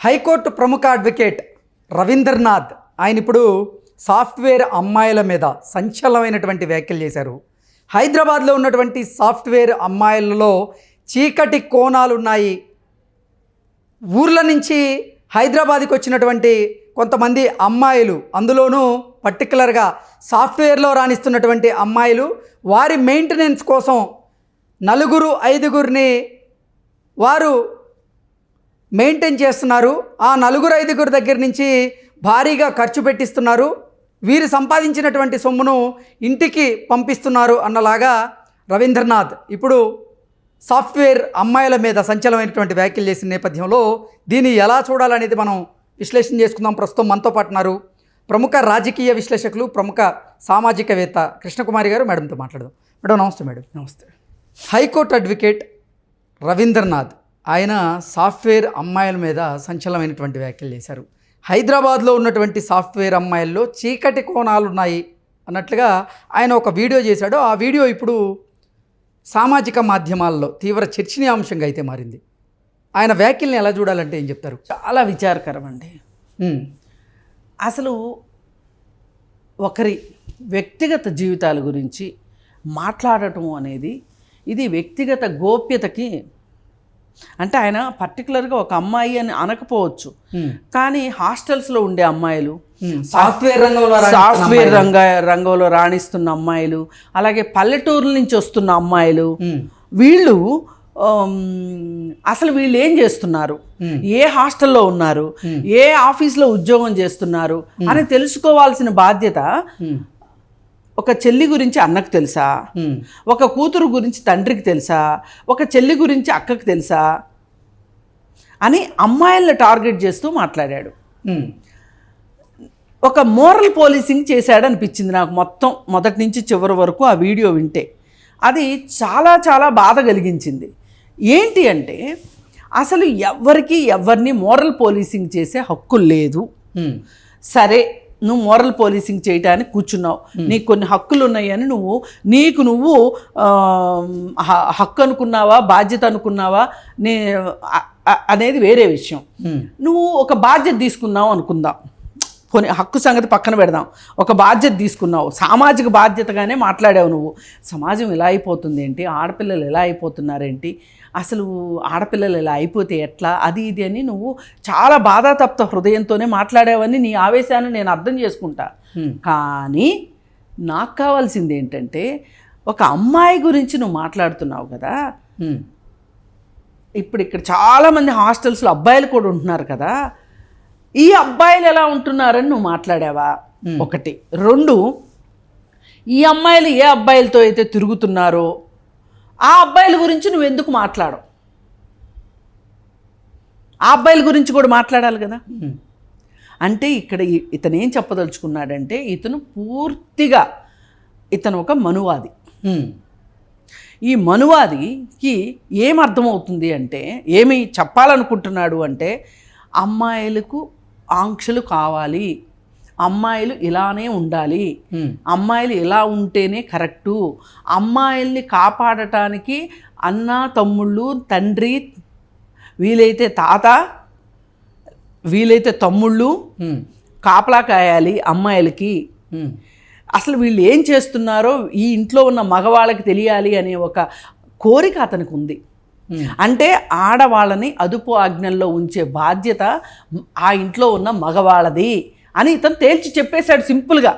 High court ప్రముఖ advocate Rabindranath. ఆయన ఇప్పుడు సాఫ్ట్వేర్ అమ్మాయిల మీద సంచలనమైనటువంటి వ్యాఖ్యలు చేశారు. హైదరాబాద్లో ఉన్నటువంటి సాఫ్ట్వేర్ అమ్మాయిలలో చీకటి కోణాలు ఉన్నాయి ఊర్ల నుంచి హైదరాబాద్కి వచ్చినటువంటి కొంతమంది అమ్మాయిలు అందులోనూ పర్టికులర్గా సాఫ్ట్వేర్లో రాణిస్తున్నటువంటి అమ్మాయిలు వారి మెయింటెనెన్స్ కోసం నలుగురు ఐదుగురిని వారు మెయింటైన్ చేస్తున్నారు. ఆ నలుగురు ఐదుగురు దగ్గర నుంచి భారీగా ఖర్చు పెట్టిస్తున్నారు. వీరు సంపాదించినటువంటి సొమ్మును ఇంటికి పంపిస్తున్నారు అన్నలాగా రవీంద్రనాథ్ ఇప్పుడు సాఫ్ట్వేర్ అమ్మాయిల మీద సంచలనమైనటువంటి వ్యాఖ్యలు చేసిన నేపథ్యంలో దీన్ని ఎలా చూడాలనేది మనం విశ్లేషణ చేసుకుందాం. ప్రస్తుతం మనతో పాటు ఉన్నారు ప్రముఖ రాజకీయ విశ్లేషకులు ప్రముఖ సామాజికవేత్త కృష్ణకుమారి గారు. మేడంతో మాట్లాడదాం. మేడం నమస్తే మేడం. నమస్తే. హైకోర్టు అడ్వకేట్ రవీంద్రనాథ్ ఆయన సాఫ్ట్వేర్ అమ్మాయిల మీద సంచలనమైనటువంటి వ్యాఖ్యలు చేశారు. హైదరాబాద్లో ఉన్నటువంటి సాఫ్ట్వేర్ అమ్మాయిల్లో చీకటి కోణాలు ఉన్నాయి అన్నట్లుగా ఆయన ఒక వీడియో చేశాడు. ఆ వీడియో ఇప్పుడు సామాజిక మాధ్యమాల్లో తీవ్ర చర్చనీయాంశంగా అయితే మారింది. ఆయన వ్యాఖ్యల్ని ఎలా చూడాలంటే ఏం చెప్తారు? చాలా విచారకరం అండి. అసలు ఒకరి వ్యక్తిగత జీవితాల గురించి మాట్లాడటం అనేది ఇది వ్యక్తిగత గోప్యతకి అంటే ఆయన పర్టికులర్గా ఒక అమ్మాయి అని అనకపోవచ్చు. కానీ హాస్టల్స్లో ఉండే అమ్మాయిలు సాఫ్ట్వేర్ రంగంలో సాఫ్ట్వేర్ రంగ రంగంలో రాణిస్తున్న అమ్మాయిలు అలాగే పల్లెటూరుల నుంచి వస్తున్న అమ్మాయిలు వీళ్ళు అసలు వీళ్ళు ఏం చేస్తున్నారు. ఏ హాస్టల్లో ఉన్నారు? ఏ ఆఫీస్లో ఉద్యోగం చేస్తున్నారు? అని తెలుసుకోవాల్సిన బాధ్యత ఒక చెల్లి గురించి అన్నకు తెలుసా? ఒక కూతురు గురించి తండ్రికి తెలుసా? ఒక చెల్లి గురించి అక్కకు తెలుసా? అని అమ్మాయిలను టార్గెట్ చేస్తూ మాట్లాడాడు. ఒక మోరల్ పోలీసింగ్ చేశాడు అనిపించింది నాకు మొత్తం మొదటి నుంచి చివరి వరకు ఆ వీడియో వింటే. అది చాలా చాలా బాధ కలిగించింది. ఏంటి అంటే అసలు ఎవరికి ఎవరిని మోరల్ పోలీసింగ్ చేసే హక్కు లేదు. సరే నువ్వు మోరల్ పోలీసింగ్ చేయడానికి కూర్చున్నావు. నీకు కొన్ని హక్కులు ఉన్నాయని నువ్వు నీకు నువ్వు హక్కు అనుకున్నావా బాధ్యత అనుకున్నావా నే అనేది వేరే విషయం. నువ్వు ఒక బాధ్యత తీసుకున్నావు అనుకుందాం. పోనీ హక్కు సంగతి పక్కన పెడదాం. ఒక బాధ్యత తీసుకున్నావు. సామాజిక బాధ్యతగానే మాట్లాడావు నువ్వు. సమాజం ఎలా అయిపోతుంది ఏంటి? ఆడపిల్లలు ఎలా అయిపోతున్నారేంటి? అసలు ఆడపిల్లలు ఎలా అయిపోతే ఎట్లా? అది ఇది అని నువ్వు చాలా బాధాతప్త హృదయంతోనే మాట్లాడావని నీ ఆవేశాన్ని నేను అర్థం చేసుకుంటా. కానీ నాకు కావాల్సింది ఏంటంటే ఒక అమ్మాయి గురించి నువ్వు మాట్లాడుతున్నావు కదా? ఇప్పుడు ఇక్కడ చాలామంది హాస్టల్స్లో అబ్బాయిలు కూడా ఉంటున్నారు కదా? ఈ అబ్బాయిలు ఎలా ఉంటున్నారని నువ్వు మాట్లాడావా? ఒకటి. రెండు ఈ అమ్మాయిలు ఏ అబ్బాయిలతో అయితే తిరుగుతున్నారో ఆ అబ్బాయిల గురించి నువ్వు ఎందుకు మాట్లాడవు? ఆ అబ్బాయిల గురించి కూడా మాట్లాడాలి కదా? అంటే ఇక్కడ ఇతను ఏం చెప్పదలుచుకున్నాడంటే ఇతను పూర్తిగా ఇతను ఒక మనువాది. ఈ మనువాదికి ఏం అర్థమవుతుంది అంటే ఏమి చెప్పాలనుకుంటున్నాడు అంటే అమ్మాయిలకు ఆంక్షలు కావాలి. అమ్మాయిలు ఇలానే ఉండాలి. అమ్మాయిలు ఇలా ఉంటేనే కరెక్టు. అమ్మాయిల్ని కాపాడటానికి అన్న తమ్ముళ్ళు తండ్రి వీలైతే తాత వీలైతే తమ్ముళ్ళు కాపలా కాయాలి అమ్మాయిలకి. అసలు వీళ్ళు ఏం చేస్తున్నారో ఈ ఇంట్లో ఉన్న మగవాళ్ళకి తెలియాలి అనే ఒక కోరిక అతనికి ఉంది. అంటే ఆడవాళ్ళని అదుపు ఆజ్ఞల్లో ఉంచే బాధ్యత ఆ ఇంట్లో ఉన్న మగవాళ్ళది. అని ఇతను తేల్చి చెప్పేశాడు సింపుల్గా.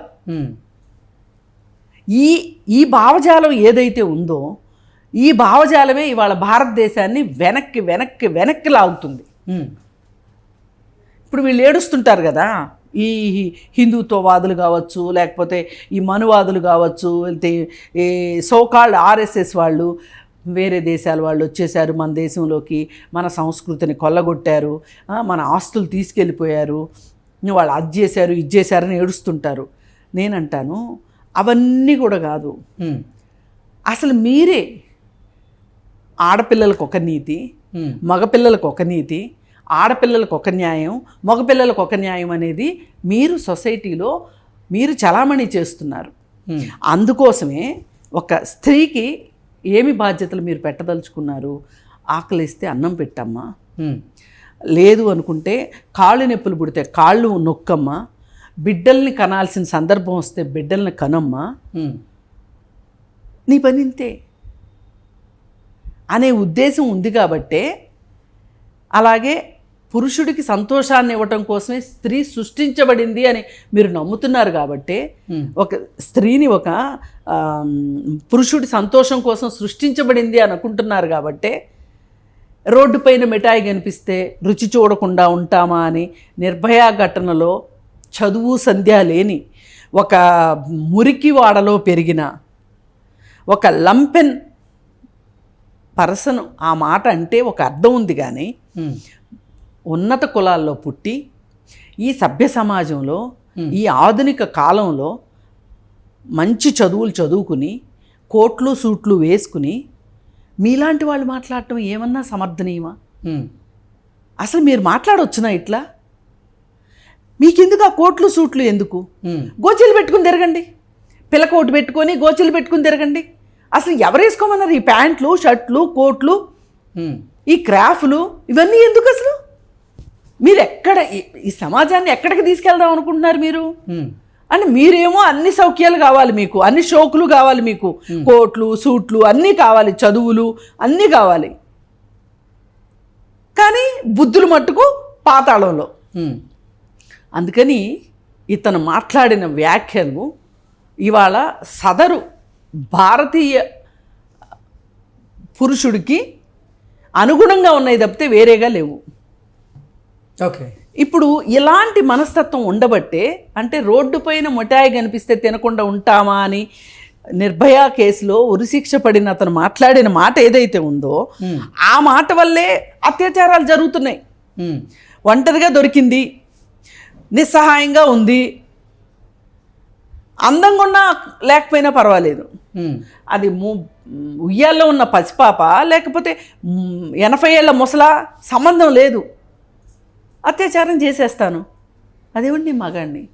ఈ ఈ భావజాలం ఏదైతే ఉందో ఈ భావజాలమే ఇవాళ భారతదేశాన్ని వెనక్కి వెనక్కి వెనక్కి లాగుతుంది. ఇప్పుడు వీళ్ళు ఏడుస్తుంటారు కదా ఈ హిందుత్వవాదులు కావచ్చు లేకపోతే ఈ మనువాదులు కావచ్చు లేకపోతే ఈ సోకాల్డ్ ఆర్ఎస్ఎస్ వాళ్ళు వేరే దేశాల వాళ్ళు వచ్చేసారు మన దేశంలోకి మన సంస్కృతిని కొల్లగొట్టారు మన ఆస్తులు తీసుకెళ్ళిపోయారు వాళ్ళు అది చేశారు ఇది చేశారని ఏడుస్తుంటారు. నేనంటాను అవన్నీ కూడా కాదు. అసలు మీరే ఆడపిల్లలకు ఒక నీతి మగపిల్లలకు ఒక నీతి ఆడపిల్లలకు ఒక న్యాయం మగపిల్లలకు ఒక న్యాయం అనేది మీరు సొసైటీలో మీరు చలామణి చేస్తున్నారు. అందుకోసమే ఒక స్త్రీకి ఏమి బాధ్యతలు మీరు పెట్టదలుచుకున్నారు? ఆకలిస్తే అన్నం పెట్టమ్మా. లేదు అనుకుంటే కాళ్ళు నొప్పులు పుడితే కాళ్ళు నొక్కమ్మ బిడ్డల్ని కనాల్సిన సందర్భం వస్తే బిడ్డల్ని కనమ్మా. నీ పని ఇంతే. అనే ఉద్దేశం ఉంది కాబట్టే అలాగే పురుషుడికి సంతోషాన్ని ఇవ్వటం కోసమే స్త్రీ సృష్టించబడింది అని మీరు నమ్ముతున్నారు కాబట్టే. ఒక స్త్రీని ఒక పురుషుడి సంతోషం కోసం సృష్టించబడింది అని అనుకుంటున్నారు కాబట్టే రోడ్డు పైన మిఠాయి కనిపిస్తే రుచి చూడకుండా ఉంటామా అని నిర్భయ ఘటనలో చదువు సంధ్య లేని ఒక మురికి వాడలో పెరిగిన ఒక లంపెన్ పర్సన్ ఆ మాట అంటే ఒక అర్థం ఉంది కానీ ఉన్నత కులాల్లో పుట్టి ఈ సభ్య సమాజంలో ఈ ఆధునిక కాలంలో మంచి చదువులు చదువుకుని కోట్లు సూట్లు వేసుకుని మీలాంటి వాళ్ళు మాట్లాడటం ఏమన్నా సమర్థనీయమా? అసలు మీరు మాట్లాడవచ్చునా ఇట్లా? మీకెందుకు ఆ కోట్లు సూట్లు ఎందుకు? గోచీలు పెట్టుకుని తిరగండి. పిల్లకోటు పెట్టుకొని గోచీలు పెట్టుకుని తిరగండి. అసలు ఎవరు వేసుకోమన్నారు ఈ ప్యాంట్లు షర్ట్లు కోట్లు? ఈ క్రాఫ్లు ఇవన్నీ ఎందుకు అసలు? మీరు ఎక్కడ ఈ సమాజాన్ని ఎక్కడికి తీసుకెళ్దాం అనుకుంటున్నారు మీరు? అంటే మీరేమో అన్ని సౌఖ్యాలు కావాలి మీకు అన్ని షోకులు కావాలి మీకు. కోట్లు సూట్లు అన్నీ కావాలి చదువులు అన్నీ కావాలి. కానీ బుద్ధులు మట్టుకు పాతాళంలో. అందుకని ఇతను మాట్లాడిన వ్యాఖ్యలు ఇవాళ సదరు భారతీయ పురుషుడికి అనుగుణంగా ఉన్నాయి తప్పితే వేరేగా లేవు. ఓకే. ఇప్పుడు ఇలాంటి మనస్తత్వం ఉండబట్టే అంటే రోడ్డు పైన మిఠాయి కనిపిస్తే తినకుండా ఉంటామా అని నిర్భయ కేసులో ఉరిశిక్ష పడిన అతను మాట్లాడిన మాట ఏదైతే ఉందో ఆ మాట వల్లే అత్యాచారాలు జరుగుతున్నాయి. ఒంటరిగా దొరికింది నిస్సహాయంగా ఉంది అందంగా ఉన్నా లేకపోయినా పర్వాలేదు. అది ము ఉయ్యాల్లో ఉన్న పసిపాప లేకపోతే ఎనభై ఏళ్ళ ముసలా సంబంధం లేదు. అత్యాచారం చేసేస్తాను. అదేవండి మగాడిని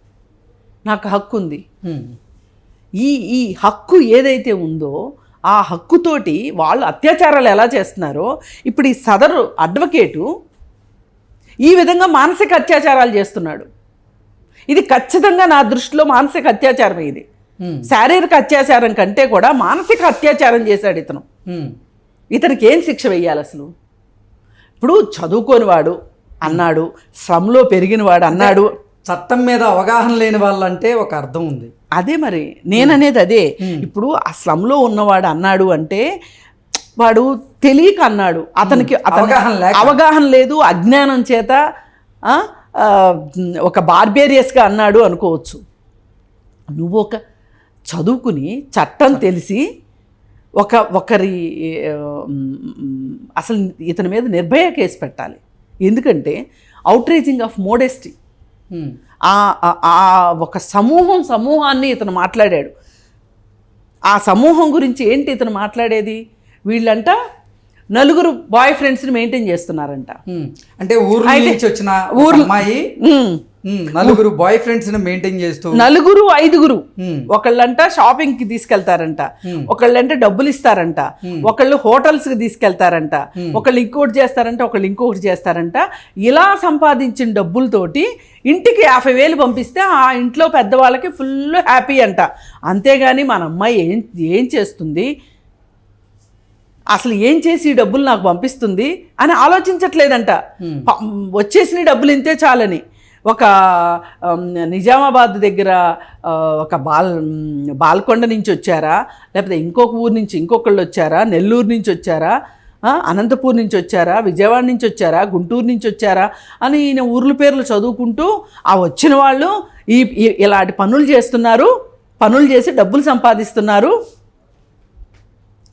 నాకు హక్కు ఉంది ఈ ఈ హక్కు ఏదైతే ఉందో ఆ హక్కుతోటి వాళ్ళు అత్యాచారాలు ఎలా చేస్తున్నారో ఇప్పుడు ఈ సదరు అడ్వకేటు ఈ విధంగా మానసిక అత్యాచారాలు చేస్తున్నాడు. ఇది ఖచ్చితంగా నా దృష్టిలో మానసిక అత్యాచారం ఇది. శారీరక అత్యాచారం కంటే కూడా మానసిక అత్యాచారం చేశాడు ఇతను. ఇతనికి ఏం శిక్ష వెయ్యాలి అసలు? ఇప్పుడు చదువుకోనివాడు అన్నాడు. శ్రమలో పెరిగినవాడు అన్నాడు. చట్టం మీద అవగాహన లేని వాళ్ళంటే ఒక అర్థం ఉంది. అదే మరి నేననేది అదే. ఇప్పుడు ఆ స్లమ్లో ఉన్నవాడు అన్నాడు అంటే వాడు తెలియక అన్నాడు. అతనికి అతని అవగాహన. అవగాహన లేదు అజ్ఞానం చేత ఒక బార్బేరియస్గా అన్నాడు అనుకోవచ్చు. నువ్వు ఒక చదువుకుని చట్టం తెలిసి ఒక ఒకరి అసలు ఇతని మీద నిర్భయ కేసు పెట్టాలి. ఎందుకంటే అవుట్రేజింగ్ ఆఫ్ మోడెస్టీ ఆ ఒక సమూహం సమూహాన్ని ఇతను మాట్లాడాడు. ఆ సమూహం గురించి ఏంటి ఇతను మాట్లాడేది? వీళ్ళంట నలుగురు బాయ్ ఫ్రెండ్స్ని మెయింటైన్ చేస్తున్నారంట. ఉమ్. అంటే ఊర్ల అయితే నుంచి వచ్చిన ఊర్ల- అమ్మాయి. ఉమ్, నలుగురు బాయ్ ఫ్రెండ్స్ మెయింటైన్ చేస్తూ. నలుగురు ఐదుగురు. ఒకళ్ళంట షాపింగ్కి తీసుకెళ్తారంట. ఒకళ్ళంటే డబ్బులు ఇస్తారంట. ఒకళ్ళు హోటల్స్కి తీసుకెళ్తారంట. ఒకళ్ళు ఇంకోటి చేస్తారంట ఒకళ్ళు ఇంకొకటి చేస్తారంట. ఇలా సంపాదించిన డబ్బులతోటి ఇంటికి యాభై వేలు పంపిస్తే ఆ ఇంట్లో పెద్దవాళ్ళకి ఫుల్ హ్యాపీ అంట. అంతేగాని మన అమ్మాయి ఏం ఏం చేస్తుంది? అసలు ఏం చేసి ఈ డబ్బులు నాకు పంపిస్తుంది? అని ఆలోచించట్లేదంట. వచ్చేసిన డబ్బులు ఇంతే చాలని. ఒక నిజామాబాద్ దగ్గర ఒక బాల్ బాల్కొండ నుంచి వచ్చారా? లేకపోతే ఇంకొక ఊరు నుంచి ఇంకొకళ్ళు వచ్చారా? నెల్లూరు నుంచి వచ్చారా? అనంతపూర్ నుంచి వచ్చారా? విజయవాడ నుంచి వచ్చారా? గుంటూరు నుంచి వచ్చారా? అని ఈయన ఊర్ల పేర్లు చదువుకుంటూ ఆ వచ్చిన వాళ్ళు ఈ ఈ- ఇలాంటి పనులు చేస్తున్నారు పనులు చేసి డబ్బులు సంపాదిస్తున్నారు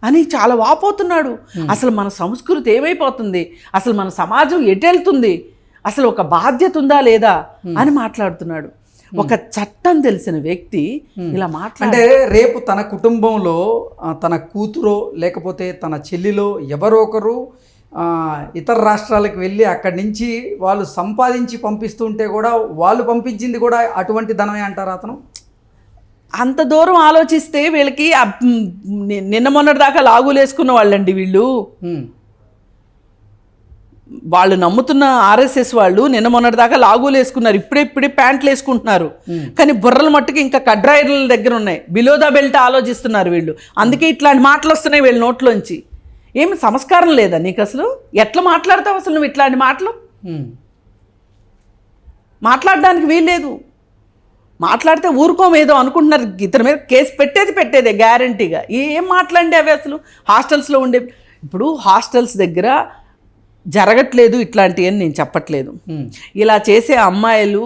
అని చాలా వాపోతున్నాడు. అసలు మన సంస్కృతి ఏమైపోతుంది? అసలు మన సమాజం ఎటెళ్తుంది? అసలు ఒక బాధ్యత ఉందా లేదా అని మాట్లాడుతున్నాడు. ఒక చట్టం తెలిసిన వ్యక్తి ఇలా మాట్లాడ అంటే రేపు తన కుటుంబంలో తన కూతురో లేకపోతే తన చెల్లిలో ఎవరో ఒకరు ఇతర రాష్ట్రాలకు వెళ్ళి అక్కడి నుంచి వాళ్ళు సంపాదించి పంపిస్తుంటే కూడా వాళ్ళు పంపించింది కూడా అటువంటి ధనమే అంటారా అతను? అంత దూరం ఆలోచిస్తే వీళ్ళకి నిన్న మొన్నటి దాకా లాగులేసుకున్న వాళ్ళండి వీళ్ళు. వాళ్ళు నమ్ముతున్న ఆర్ఎస్ఎస్ వాళ్ళు నిన్న మొన్నటి దాకా లాగోలు వేసుకున్నారు. ఇప్పుడే ఇప్పుడే ప్యాంట్లు వేసుకుంటున్నారు. కానీ బుర్రల మట్టుకు ఇంకా కడ్రాయిల దగ్గర ఉన్నాయి. బిలో ద బెల్ట్ ఆలోచిస్తున్నారు వీళ్ళు. అందుకే ఇట్లాంటి మాటలు వస్తున్నాయి వీళ్ళ నోట్లోంచి. ఏమి సంస్కారం లేదా నీకు అసలు? ఎట్లా మాట్లాడతావు అసలు నువ్వు ఇట్లాంటి మాటలు? ఉమ్. మాట్లాడడానికి వీల్లేదు మాట్లాడితే ఊరుకోమేదో అనుకుంటున్నారు. ఇతని మీద కేసు పెట్టేది పెట్టేదే గ్యారంటీగా ఏం మాట్లాడి అవి అసలు? హాస్టల్స్లో ఉండే ఇప్పుడు హాస్టల్స్ దగ్గర జరగట్లేదు ఇట్లాంటివి అని నేను చెప్పట్లేదు. ఇలా చేసే అమ్మాయిలు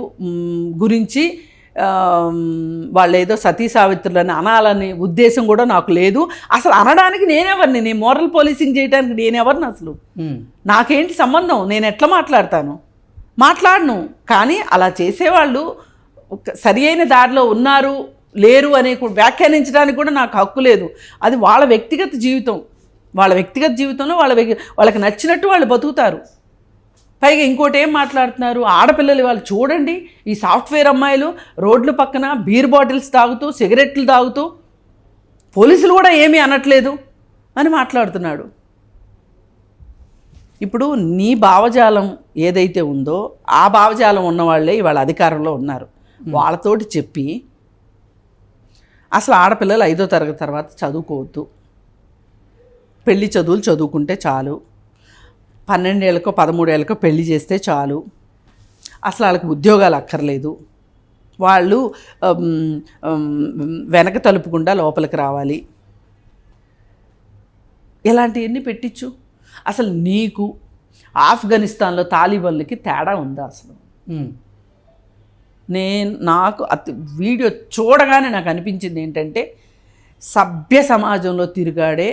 గురించి వాళ్ళు ఏదో సతీ సావిత్రులని అనాలని ఉద్దేశం కూడా నాకు లేదు. అసలు అనడానికి నేనెవరిని? నేను మోరల్ పోలీసింగ్ చేయడానికి నేనెవరిని అసలు. నాకేంటి సంబంధం? నేను ఎట్లా మాట్లాడతాను? మాట్లాడను కానీ అలా చేసేవాళ్ళు సరి అయిన దారిలో ఉన్నారు లేరు అనే వ్యాఖ్యానించడానికి కూడా నాకు హక్కు లేదు. అది వాళ్ళ వ్యక్తిగత జీవితం. వాళ్ళ వ్యక్తిగత జీవితంలో వాళ్ళ వాళ్ళకి నచ్చినట్టు వాళ్ళు బతుకుతారు. పైగా ఇంకోటి ఏం మాట్లాడుతున్నారు? ఆడపిల్లలు వాళ్ళు చూడండి ఈ సాఫ్ట్వేర్ అమ్మాయిలు రోడ్ల పక్కన బీర్ బాటిల్స్ తాగుతూ సిగరెట్లు తాగుతూ పోలీసులు కూడా ఏమీ అనట్లేదు అని మాట్లాడుతున్నాడు. ఇప్పుడు నీ భావజాలం ఏదైతే ఉందో ఆ భావజాలం ఉన్నవాళ్ళే ఇవాళ అధికారంలో ఉన్నారు. వాళ్ళతోటి చెప్పి అసలు ఆడపిల్లలు ఐదో తరగతి తర్వాత చదువుకోవద్దు. పెళ్ళి చదువులు చదువుకుంటే చాలు. పన్నెండేళ్ళకో పదమూడేళ్ళకో పెళ్ళి చేస్తే చాలు. అసలు వాళ్ళకి ఉద్యోగాలు అక్కర్లేదు. వాళ్ళు వెనక తలుపుకుండా లోపలికి రావాలి. ఇలాంటివన్నీ పెట్టించు అసలు నీకు ఆఫ్ఘనిస్తాన్లో తాలిబన్లకి తేడా ఉందా అసలు. నేను నాకు అతి వీడియో చూడగానే నాకు అనిపించింది ఏంటంటే సభ్య సమాజంలో తిరిగాడే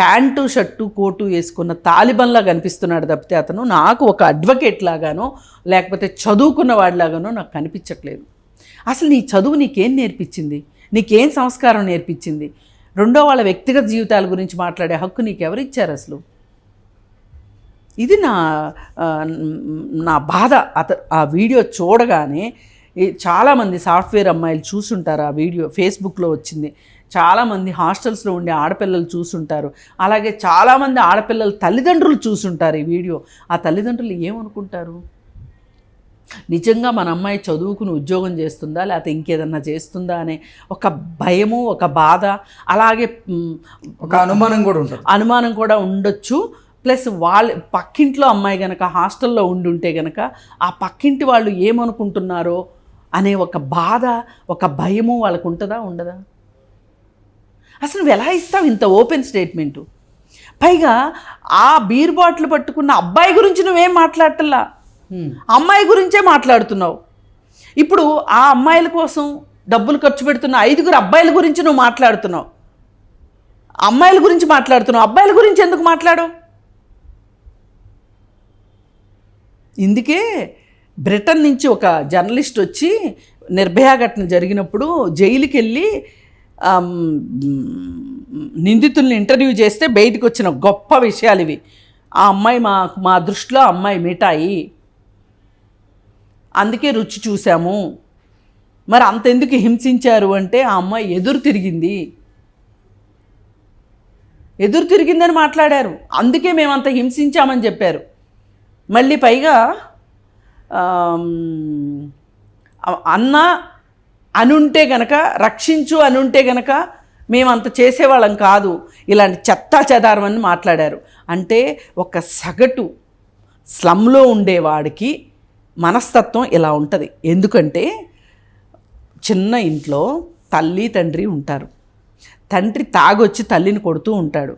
ప్యాంటు షర్టు కోటు వేసుకున్న తాలిబన్లా కనిపిస్తున్నాడు తప్పితే అతను. నాకు ఒక అడ్వకేట్ లాగానో లేకపోతే చదువుకున్న వాడిలాగానో నాకు కనిపించట్లేదు. అసలు నీ చదువు నీకేం నేర్పించింది? నీకేం సంస్కారం నేర్పించింది? రెండో వాళ్ళ వ్యక్తిగత జీవితాల గురించి మాట్లాడే హక్కు నీకెవరు ఇచ్చారు అసలు? ఇది నా నా బాధ. అత ఆ వీడియో చూడగానే చాలామంది సాఫ్ట్వేర్ అమ్మాయిలు చూసుంటారు ఆ వీడియో. ఫేస్బుక్లో వచ్చింది. చాలామంది హాస్టల్స్లో ఉండే ఆడపిల్లలు చూసుంటారు. అలాగే చాలామంది ఆడపిల్లల తల్లిదండ్రులు చూసుంటారు ఈ వీడియో. ఆ తల్లిదండ్రులు ఏమనుకుంటారు? నిజంగా మన అమ్మాయి చదువుకుని ఉద్యోగం చేస్తుందా? లేకపోతే ఇంకేదన్నా చేస్తుందా అనే ఒక భయము ఒక బాధ అలాగే ఒక అనుమానం కూడా ఉంటుంది. అనుమానం కూడా ఉండొచ్చు. ప్లస్ వాళ్ళ పక్కింట్లో అమ్మాయి గనక హాస్టల్లో ఉండి ఉంటే గనక ఆ పక్కింటి వాళ్ళు ఏమనుకుంటున్నారో అనే ఒక బాధ ఒక భయము వాళ్ళకు ఉంటుందా? ఉండదా? అసలు నువ్వు ఎలా ఇస్తావు ఇంత ఓపెన్ స్టేట్మెంటు? పైగా ఆ బీర్ బాటిల్ పట్టుకున్న అబ్బాయి గురించి నువ్వేం మాట్లాడటల్లా. అమ్మాయి గురించే మాట్లాడుతున్నావు. ఇప్పుడు ఆ అమ్మాయిల కోసం డబ్బులు ఖర్చు పెడుతున్న ఐదుగురు అబ్బాయిల గురించి నువ్వు మాట్లాడుతున్నావు. అమ్మాయిల గురించి మాట్లాడుతున్నావు. అబ్బాయిల గురించి ఎందుకు మాట్లాడవు? ఇందుకే బ్రిటన్ నుంచి ఒక జర్నలిస్ట్ వచ్చి నిర్భయ ఘటన జరిగినప్పుడు జైలుకి వెళ్ళి నిందితుల్ని ఇంటర్వ్యూ చేస్తే బయటకు వచ్చిన గొప్ప విషయాలు ఇవి. ఆ అమ్మాయి మా మా దృష్టిలో అమ్మాయి మిఠాయి. అందుకే రుచి చూసాము మరి అంతెందుకు హింసించారు అంటే ఆ అమ్మాయి ఎదురు తిరిగింది. ఎదురు తిరిగిందని మాట్లాడారు. అందుకే మేమంత హింసించామని చెప్పారు. మళ్ళీ పైగా అన్న అనుంటే గనక రక్షించు అనుంటే గనక మేమంత చేసేవాళ్ళం కాదు. ఇలాంటి చెత్తా చెదారం అని మాట్లాడారు. అంటే ఒక సగటు స్లంలో ఉండేవాడికి మనస్తత్వం ఇలా ఉంటుంది. ఎందుకంటే చిన్న ఇంట్లో తల్లి తండ్రి ఉంటారు. తండ్రి తాగొచ్చి తల్లిని కొడుతూ ఉంటాడు.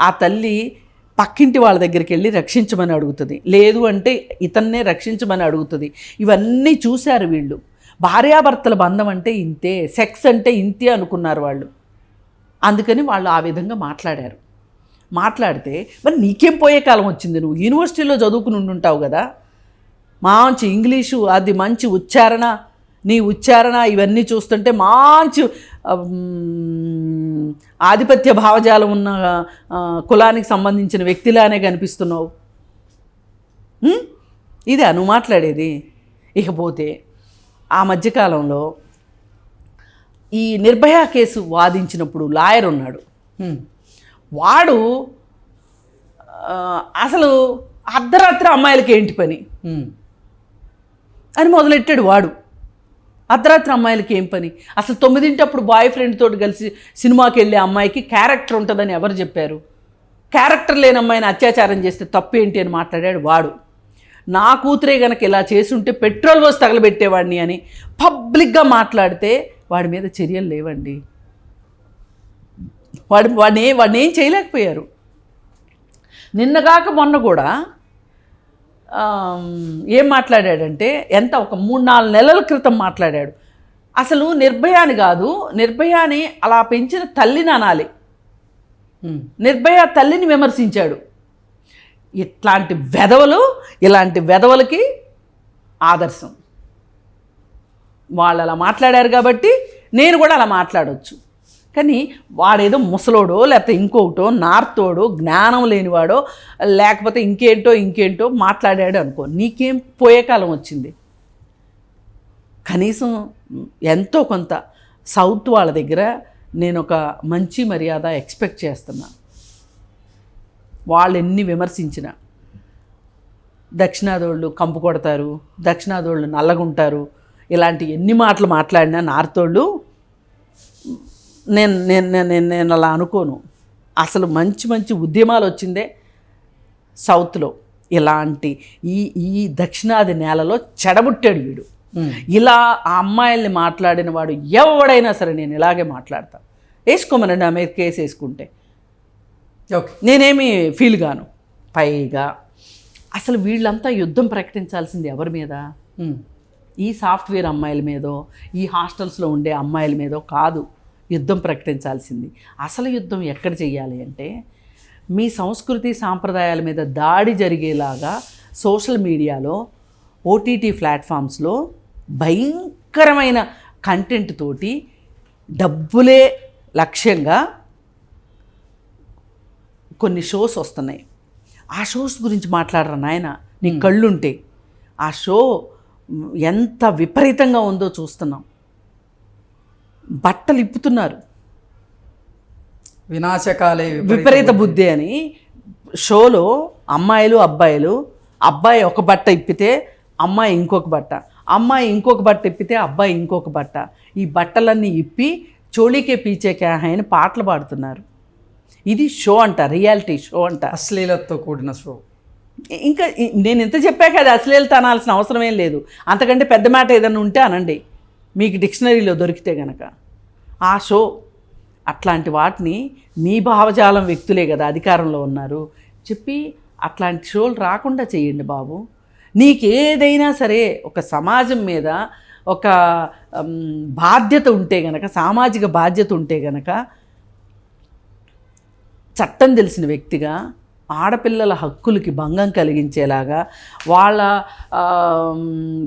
ఆ తల్లి పక్కింటి వాళ్ళ దగ్గరికి వెళ్ళి రక్షించమని అడుగుతుంది. లేదు అంటే ఇతన్నే రక్షించమని అడుగుతుంది. ఇవన్నీ చూశారు వీళ్ళు. భార్యాభర్తల బంధం అంటే ఇంతే సెక్స్ అంటే ఇంతే అనుకున్నారు వాళ్ళు. అందుకని వాళ్ళు ఆ విధంగా మాట్లాడారు. మాట్లాడితే మరి నీకేం పోయే కాలం వచ్చింది? నువ్వు యూనివర్సిటీలో చదువుకుని ఉండుంటావు కదా. మంచి ఇంగ్లీషు అది మంచి ఉచ్చారణ నీ ఉచ్చారణ ఇవన్నీ చూస్తుంటే మంచి ఆధిపత్య భావజాలం ఉన్న కులానికి సంబంధించిన వ్యక్తిలానే కనిపిస్తున్నావు. ఇదే నువ్వు మాట్లాడేది? ఇకపోతే ఆ మధ్యకాలంలో ఈ నిర్భయ కేసు వాదించినప్పుడు లాయర్ ఉన్నాడు. వాడు అసలు అర్ధరాత్రి అమ్మాయిలకి ఏంటి పని? అని మొదలెట్టాడు వాడు. అర్ధరాత్రి అమ్మాయిలకి ఏం పని? అసలు తొమ్మిదింటప్పుడు బాయ్ ఫ్రెండ్ తోటి కలిసి సినిమాకి వెళ్ళే అమ్మాయికి క్యారెక్టర్ ఉంటుందని ఎవరు చెప్పారు? క్యారెక్టర్ లేని అమ్మాయిని అత్యాచారం చేస్తే తప్పు ఏంటి అని మాట్లాడాడు వాడు. నా కూతురే గనక ఇలా చేసుంటే పెట్రోల్ పోసి తగలబెట్టేవాడిని అని పబ్లిక్గా మాట్లాడితే వాడి మీద చర్యలు లేవండి. వాడు వాడిని వాడిని ఏం చేయలేకపోయారు నిన్నగాక మొన్న కూడా ఏం మాట్లాడాడంటే ఎంత ఒక మూడు నాలుగు నెలల క్రితం మాట్లాడాడు. అసలు నిర్భయాని కాదు నిర్భయాని అలా పెంచిన తల్లిని అనాలి నిర్భయ తల్లిని విమర్శించాడు. ఇట్లాంటి వెధవలు ఇలాంటి వెధవలకి ఆదర్శం. వాళ్ళు అలా మాట్లాడారు కాబట్టి నేను కూడా అలా మాట్లాడవచ్చు కానీ వాడేదో ముసలోడో లేకపోతే ఇంకొకటో నార్తోడో జ్ఞానం లేనివాడో లేకపోతే ఇంకేంటో ఇంకేంటో మాట్లాడాడు అనుకో నీకేం పోయే కాలం వచ్చింది? కనీసం ఎంతో కొంత సౌత్ వాళ్ళ దగ్గర నేను ఒక మంచి మర్యాద ఎక్స్పెక్ట్ చేస్తున్నాను వాళ్ళు ఎన్ని విమర్శించిన దక్షిణాదోళ్ళు కంపు కొడతారు దక్షిణాదోళ్ళు నల్లగుంటారు ఇలాంటి ఎన్ని మాటలు మాట్లాడినా నార్తోళ్ళు నేను నేను నేను నేను అలా అనుకోను. అసలు మంచి మంచి ఉద్యమాలు వచ్చిందే సౌత్లో. ఇలాంటి ఈ ఈ దక్షిణాది నేలలో చెడబుట్టాడు వీడు. ఇలా ఆ అమ్మాయిల్ని మాట్లాడిన వాడు ఎవడైనా సరే నేను ఇలాగే మాట్లాడతా. వేసుకోమనండి ఆమె కేసు వేసుకుంటే. నేనేమి ఫీల్ గాను. పైగా. అసలు వీళ్ళంతా యుద్ధం ప్రకటించాల్సింది ఎవరి మీద. ఈ సాఫ్ట్వేర్ అమ్మాయిల మీదో ఈ హాస్టల్స్లో ఉండే అమ్మాయిల మీదో కాదు. యుద్ధం ప్రకటించాల్సింది. అసలు యుద్ధం ఎక్కడ చెయ్యాలి అంటే మీ సంస్కృతి సాంప్రదాయాల మీద దాడి జరిగేలాగా సోషల్ మీడియాలో ఓటీటీ ప్లాట్ఫామ్స్లో భయంకరమైన కంటెంట్ తోటి డబ్బులే లక్ష్యంగా కొన్ని షోస్ వస్తున్నాయి. ఆ షోస్ గురించి మాట్లాడరా నాయన? నీ కళ్ళుంటే. ఆ షో ఎంత విపరీతంగా ఉందో చూస్తున్నాం. బట్టలు ఇప్పుతున్నారు. వినాశకాలే విపరీత బుద్ధి. అని షోలో అమ్మాయిలు అబ్బాయిలు అబ్బాయి ఒక బట్ట ఇప్పితే అమ్మాయి ఇంకొక బట్ట అమ్మాయి ఇంకొక బట్ట ఇప్పితే అబ్బాయి ఇంకొక బట్ట. ఈ బట్టలన్నీ ఇప్పి చోళీకే పీచే క్యా హై అని పాటలు పాడుతున్నారు. ఇది షో అంట రియాలిటీ షో అంట. అశ్లీలతో కూడిన షో. ఇంకా నేను ఇంత చెప్పాక అది అశ్లీలత అనాల్సిన అవసరం ఏం లేదు. అంతకంటే పెద్ద మాట ఏదైనా ఉంటే అనండి. మీకు డిక్షనరీలో దొరికితే గనక. ఆ షో అట్లాంటి వాటిని మీ భావజాలం వ్యక్తులే కదా అధికారంలో ఉన్నారు. చెప్పి అట్లాంటి షోలు రాకుండా చేయండి బాబు. నీకు ఏదైనా సరే ఒక సమాజం మీద ఒక బాధ్యత ఉంటే గనక సామాజిక బాధ్యత ఉంటే గనక చట్టం తెలిసిన వ్యక్తిగా ఆడపిల్లల హక్కులకి భంగం కలిగించేలాగా వాళ్ళ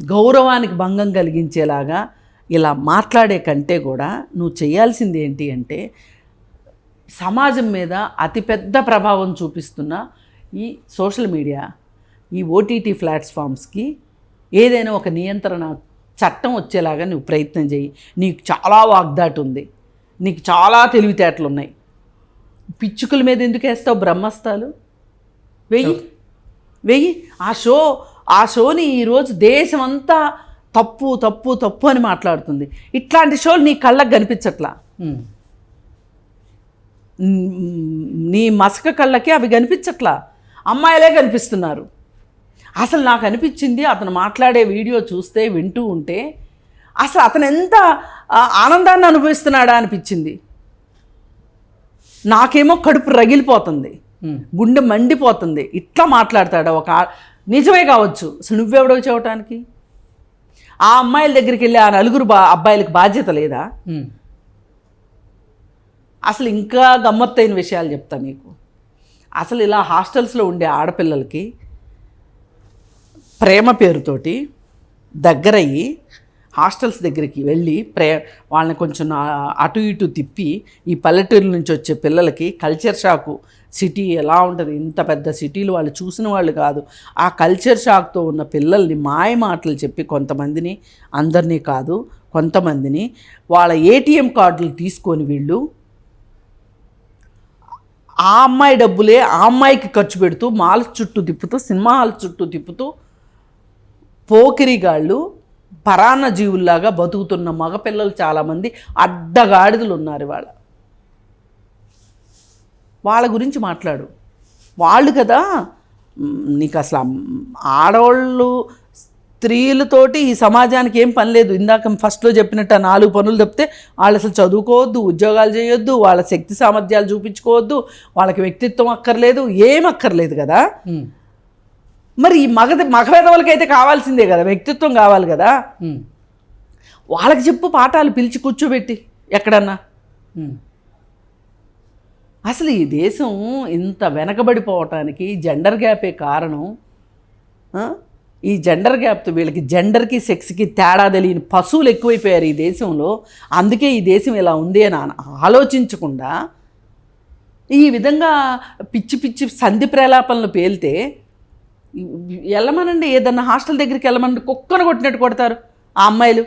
గౌరవానికి భంగం కలిగించేలాగా ఇలా మాట్లాడే కంటే కూడా నువ్వు చేయాల్సింది ఏంటి అంటే సమాజం మీద అతిపెద్ద ప్రభావం చూపిస్తున్న ఈ సోషల్ మీడియా ఈ ఓటీటీ ప్లాట్ఫామ్స్కి ఏదైనా ఒక నియంత్రణ చట్టం వచ్చేలాగా నువ్వు ప్రయత్నం చేయి. నీకు చాలా వాగ్దాటి ఉంది నీకు చాలా తెలివితేటలు ఉన్నాయి పిచ్చుకల మీద ఎందుకు వేస్తావు బ్రహ్మస్తాలు వెయ్యి. వెయ్యి. ఆ షో ఆ షోని ఈరోజు దేశం అంతా తప్పు తప్పు తప్పు అని మాట్లాడుతుంది. ఇట్లాంటి షోలు నీ కళ్ళకు కనిపించట్లా? నీ మసక కళ్ళకి అవి కనిపించట్లా? అమ్మాయిలే కనిపిస్తున్నారు. అసలు నాకు అనిపించింది అతను మాట్లాడే వీడియో చూస్తే వింటూ ఉంటే అసలు అతను ఎంత ఆనందాన్ని అనుభవిస్తున్నాడా అనిపించింది. నాకేమో కడుపు రగిలిపోతుంది. గుండె మండిపోతుంది. ఇట్లా మాట్లాడతాడు ఒక నిజమే కావచ్చు. అసలు నువ్వెవడో చెప్పడానికి ఆ అమ్మాయిల దగ్గరికి వెళ్ళి ఆ నలుగురు బా అబ్బాయిలకు బాధ్యత లేదా. అసలు ఇంకా గమ్మత్తైన విషయాలు చెప్తా మీకు. అసలు ఇలా హాస్టల్స్లో ఉండే ఆడపిల్లలకి ప్రేమ పేరుతోటి దగ్గరయ్యి హాస్టల్స్ దగ్గరికి వెళ్ళి ప్రే వాళ్ళని కొంచెం అటు ఇటు తిప్పి ఈ పల్లెటూరు నుంచి వచ్చే పిల్లలకి కల్చర్ షాకు సిటీ ఎలా ఉంటుంది ఇంత పెద్ద సిటీలు వాళ్ళు చూసిన వాళ్ళు కాదు. ఆ కల్చర్ షాక్తో ఉన్న పిల్లల్ని మాయ మాటలు చెప్పి కొంతమందిని అందరినీ కాదు కొంతమందిని వాళ్ళ ఏటీఎం కార్డులు తీసుకొని వీళ్ళు ఆ అమ్మాయి డబ్బులే ఆ అమ్మాయికి ఖర్చు పెడుతూ మాల్ చుట్టూ తిప్పుతూ సినిమా హాల్ చుట్టూ తిప్పుతూ పోకిరిగాళ్ళు పరాన్న జీవుల్లాగా బతుకుతున్న మగపిల్లలు చాలామంది అడ్డగాడిదలు ఉన్నారు వాళ్ళ వాళ్ళ గురించి మాట్లాడు. వాళ్ళు కదా నీకు అసలు ఆడవాళ్ళు స్త్రీలతోటి ఈ సమాజానికి ఏం పని లేదు. ఇందాక ఫస్ట్లో చెప్పినట్టు ఆ నాలుగు పనులు తప్పితే వాళ్ళు అసలు చదువుకోవద్దు ఉద్యోగాలు చేయొద్దు వాళ్ళ శక్తి సామర్థ్యాలు చూపించుకోవద్దు వాళ్ళకి వ్యక్తిత్వం అక్కర్లేదు ఏం అక్కర్లేదు కదా. మరి ఈ మగ మగవేదవులకైతే కావాల్సిందే కదా వ్యక్తిత్వం కావాలి కదా. వాళ్ళకి చెప్పు పాఠాలు పిలిచి కూర్చోబెట్టి ఎక్కడన్నా. అసలు ఈ దేశం ఇంత వెనకబడిపోవటానికి జెండర్ గ్యాపే కారణం? ఈ జెండర్ గ్యాప్తో వీళ్ళకి జెండర్కి సెక్స్కి తేడా తెలియని పశువులు ఎక్కువైపోయారు ఈ దేశంలో. అందుకే ఈ దేశం ఇలా ఉంది అని ఆలోచించకుండా ఈ విధంగా పిచ్చి పిచ్చి సంధి ప్రేలాపనలు పేలితే వెళ్ళమనండి ఏదన్నా హాస్టల్ దగ్గరికి వెళ్ళమనండి కుక్కను కొట్టినట్టు కొడతారు ఆ అమ్మాయిలు.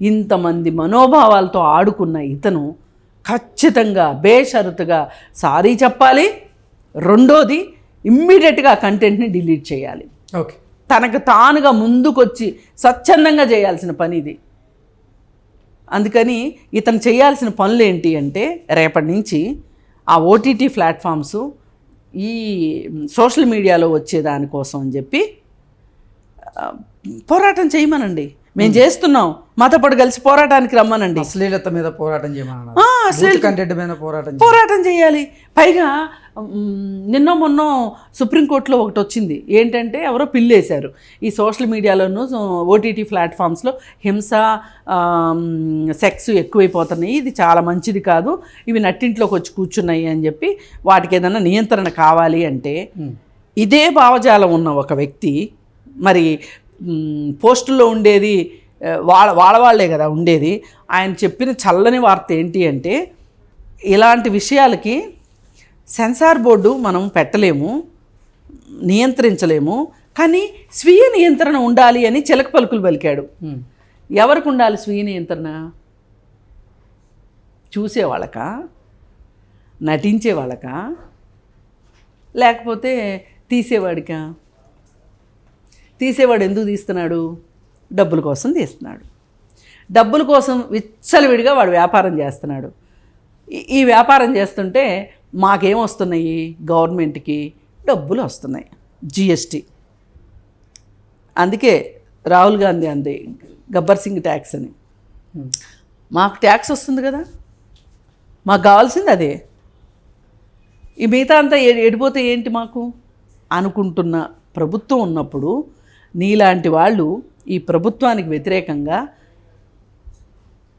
ఇంతమంది మనోభావాలతో ఆడుకున్న ఇతను ఖచ్చితంగా బేషరతుగా సారీ చెప్పాలి రెండోది ఇమ్మీడియట్గా కంటెంట్ని డిలీట్ చేయాలి. ఓకే. తనకు తానుగా ముందుకొచ్చి స్వచ్ఛందంగా చేయాల్సిన పని ఇది అందుకని ఇతను చేయాల్సిన పనులు ఏంటి అంటే రేపటి నుంచి ఆ ఓటీటీ ప్లాట్ఫామ్స్ ఈ సోషల్ మీడియాలో వచ్చే దానికోసం అని చెప్పి పోరాటం చేయమనండి. మేము చేస్తున్నాం. మాతో పాటు కలిసి పోరాటానికి రమ్మనండి. అశ్లీలత మీద పోరాటం చేయమన్నారు? పోరాటం పోరాటం చేయాలి. పైగా నిన్నో మొన్నో సుప్రీంకోర్టులో ఒకటి వచ్చింది. ఏంటంటే ఎవరో పిల్లేశారు. ఈ సోషల్ మీడియాలోను ఓటీటీ ప్లాట్ఫామ్స్లో హింస సెక్స్ ఎక్కువైపోతున్నాయి. ఇది చాలా మంచిది కాదు. ఇవి నట్టింట్లోకి వచ్చి కూర్చున్నాయి అని చెప్పి వాటికి ఏదైనా నియంత్రణ కావాలి అంటే ఇదే భావజాలం ఉన్న ఒక వ్యక్తి మరి పోస్టుల్లో ఉండేది వాళ్ళ వాళ్ళ వాళ్ళే కదా ఉండేది. ఆయన చెప్పిన చల్లని వార్త ఏంటి అంటే ఇలాంటి విషయాలకి సెన్సార్ బోర్డు మనం పెట్టలేము నియంత్రించలేము కానీ స్వీయ నియంత్రణ ఉండాలి అని చిలక పలుకులు పలికాడు. ఎవరికి ఉండాలి స్వీయ నియంత్రణ? చూసేవాళ్ళకా నటించే వాళ్ళకా? లేకపోతే తీసేవాడికా? తీసేవాడు ఎందుకు తీస్తున్నాడు? డబ్బుల కోసం తీస్తున్నాడు. డబ్బుల కోసం విచ్చలవిడిగా వాడు వ్యాపారం చేస్తున్నాడు. ఈ- ఈ వ్యాపారం చేస్తుంటే మాకేమొస్తున్నాయి గవర్నమెంట్కి డబ్బులు వస్తున్నాయి. జిఎస్టీ. అందుకే రాహుల్ గాంధీ అంది గబ్బర్ సింగ్ ట్యాక్స్ అని. మాకు ట్యాక్స్ వస్తుంది కదా? మాకు కావాల్సింది అదే. ఈ మిగతా అంతా ఎడిపోతే ఏంటి మాకు? అనుకుంటున్న ప్రభుత్వం ఉన్నప్పుడు నీలాంటి వాళ్ళు ఈ ప్రభుత్వానికి వ్యతిరేకంగా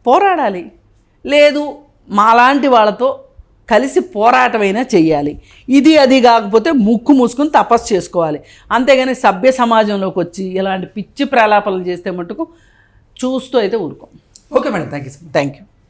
పోరాడాలి. లేదు మాలాంటి వాళ్ళతో కలిసి పోరాటమైనా చెయ్యాలి. ఇది అది కాకపోతే ముక్కు మూసుకుని తపస్సు చేసుకోవాలి. అంతేగాని సభ్య సమాజంలోకి వచ్చి ఇలాంటి పిచ్చి ప్రలాపనలు చేస్తే మటుకు చూస్తూ అయితే ఊరుకోం. Okay madam thank you thank you